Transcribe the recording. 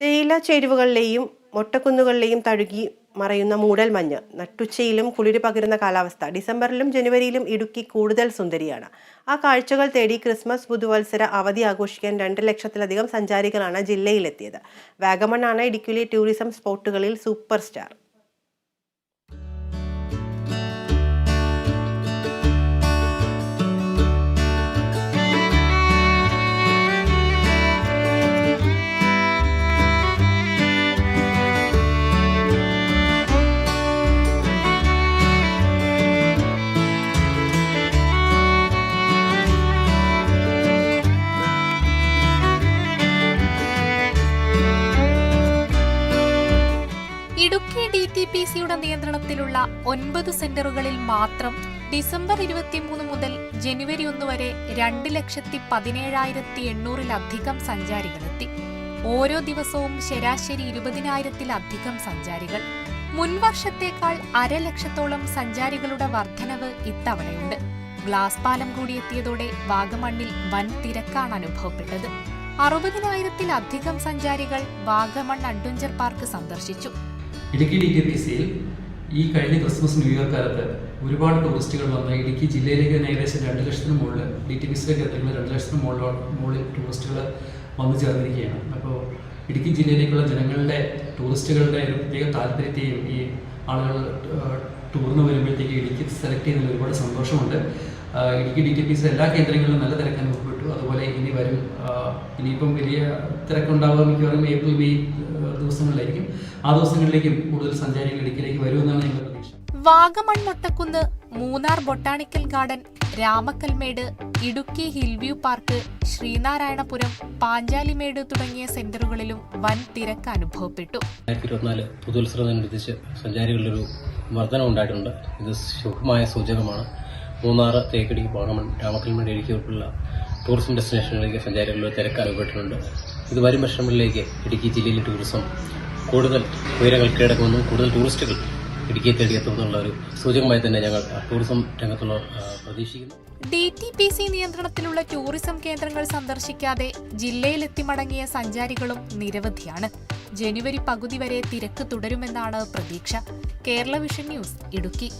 തേയില ചേരുവകളിലെയും മൊട്ടക്കുന്നുകളിലെയും തഴുകി മറയുന്ന മൂടൽ മഞ്ഞ്. നട്ടുച്ചയിലും കുളിര് പകരുന്ന കാലാവസ്ഥ. ഡിസംബറിലും ജനുവരിയിലും ഇടുക്കി കൂടുതൽ സുന്ദരിയാണ്. ആ കാഴ്ചകൾ തേടി ക്രിസ്മസ് പുതുവത്സര അവധി ആഘോഷിക്കാൻ രണ്ട് ലക്ഷത്തിലധികം സഞ്ചാരികളാണ് ജില്ലയിലെത്തിയത്. വാഗമണ്ണാണ് ഇടുക്കിയിലെ ടൂറിസം സ്പോട്ടുകളിൽ സൂപ്പർ സ്റ്റാർ. പി സിയുടെ നിയന്ത്രണത്തിലുള്ള ഒൻപത് സെന്ററുകളിൽ മാത്രം ഡിസംബർ ഇരുപത്തിമൂന്ന് മുതൽ ജനുവരി ഒന്ന് വരെ രണ്ട് ലക്ഷത്തി പതിനേഴായിരത്തി എണ്ണൂറിലധികം സഞ്ചാരികളെത്തി ഓരോ ദിവസവും ശരാശരി ഇരുപതിനായിരത്തിലധികം സഞ്ചാരികൾ. മുൻവർഷത്തേക്കാൾ അരലക്ഷത്തോളം സഞ്ചാരികളുടെ വർധനവ് ഇത്തവണയുണ്ട്. ഗ്ലാസ് പാലം കൂടിയെത്തിയതോടെ വാഗമണ്ണിൽ വൻ തിരക്കാണ് അനുഭവപ്പെട്ടത്. അറുപതിനായിരത്തിലധികം സഞ്ചാരികൾ വാഗമൺ അഡ്വഞ്ചർ പാർക്ക് സന്ദർശിച്ചു. ഇടുക്കി ഡി ടി പി സിയിൽ ഈ കഴിഞ്ഞ ക്രിസ്മസ് ന്യൂ ഇയർ കാലത്ത് ഒരുപാട് ടൂറിസ്റ്റുകൾ വന്ന് ഇടുക്കി ജില്ലയിലേക്ക് തന്നെ ഏകദേശം രണ്ട് ലക്ഷത്തിന് മുകളിൽ ഡി ടി പി സിയിലേക്ക് എത്തിക്കുന്ന രണ്ട് ലക്ഷത്തിന് മുകളിൽ മുകളിൽ ടൂറിസ്റ്റുകൾ വന്നു ചേർന്നിരിക്കുകയാണ്. അപ്പോൾ ഇടുക്കി ജില്ലയിലേക്കുള്ള ജനങ്ങളുടെ ടൂറിസ്റ്റുകളുടെ ഒരു പ്രത്യേക താല്പര്യത്തെയും ഈ ആളുകൾ ടൂറിന് വരുമ്പോഴത്തേക്ക് ഇടുക്കി സെലക്ട് ചെയ്യുന്നതിൽ ഒരുപാട് സന്തോഷമുണ്ട്. Idukki D T P C എല്ലാ കേന്ദ്രങ്ങളിലും നല്ല തിരക്ക് അനുഭവപ്പെട്ടു അതുപോലെ ഇനി വരും ഇനിയിപ്പം വലിയ തിരക്കുണ്ടാവുക മിക്കവാറും ഏപ്രിൽ മെയ് ദിവസങ്ങളിലായിരിക്കും. ആ ദിവസങ്ങളിലേക്കും കൂടുതൽ സഞ്ചാരികൾ ഇടുക്കിയിലേക്ക് വരുമെന്നാണ് ഞങ്ങൾ പ്രതീക്ഷ. Vagamon Mottakunnu Munnar botanical garden Ramakkalmedu Idukki hill view park Sreenarayanapuram Panchalimedu തുടങ്ങിയ സെന്ററുകളിലും വൻ തിരക്ക് അനുഭവപ്പെട്ടു. രണ്ടായിരത്തി ഇരുപത്തിനാല് പുതുത്സവത്തിനനുസരിച്ച് സഞ്ചാരികളിലൊരു വർധന ഉണ്ടായിട്ടുണ്ട് ഇത് ശുഭമായ സൂചകമാണ്. മൂന്നാർ തേക്കടി വാഗമൺ രാമക്കൽമേട് ഇടുക്കി ഉൾപ്പെടെയുള്ള ടൂറിസം ഡെസ്റ്റിനേഷനുകളിലേക്ക് സഞ്ചാരികളുടെ തിരക്ക് അനുഭവപ്പെട്ടിട്ടുണ്ട്. ഇത് വരും വർഷങ്ങളിലേക്ക് ഇടുക്കി ജില്ലയിലെ ടൂറിസം കൂടുതൽ ഉയരങ്ങൾ കീഴടക്കുമെന്നും കൂടുതൽ ടൂറിസ്റ്റുകൾ ഇടുക്കിയെ തേടിയെത്തുമെന്നുള്ള ഒരു സൂചകമായി തന്നെ ഞങ്ങൾ ടൂറിസം രംഗത്തുള്ള പ്രതീക്ഷിക്കുന്നു. ഡി ടി പി സി നിയന്ത്രണത്തിലുള്ള ടൂറിസം കേന്ദ്രങ്ങൾ സന്ദർശിക്കാതെ ജില്ലയിലെത്തി മടങ്ങിയ സഞ്ചാരികളും നിരവധിയാണ്. ജനുവരി പകുതി വരെ തിരക്ക് തുടരുമെന്നാണ് പ്രതീക്ഷ. Kerala vision news Idukki.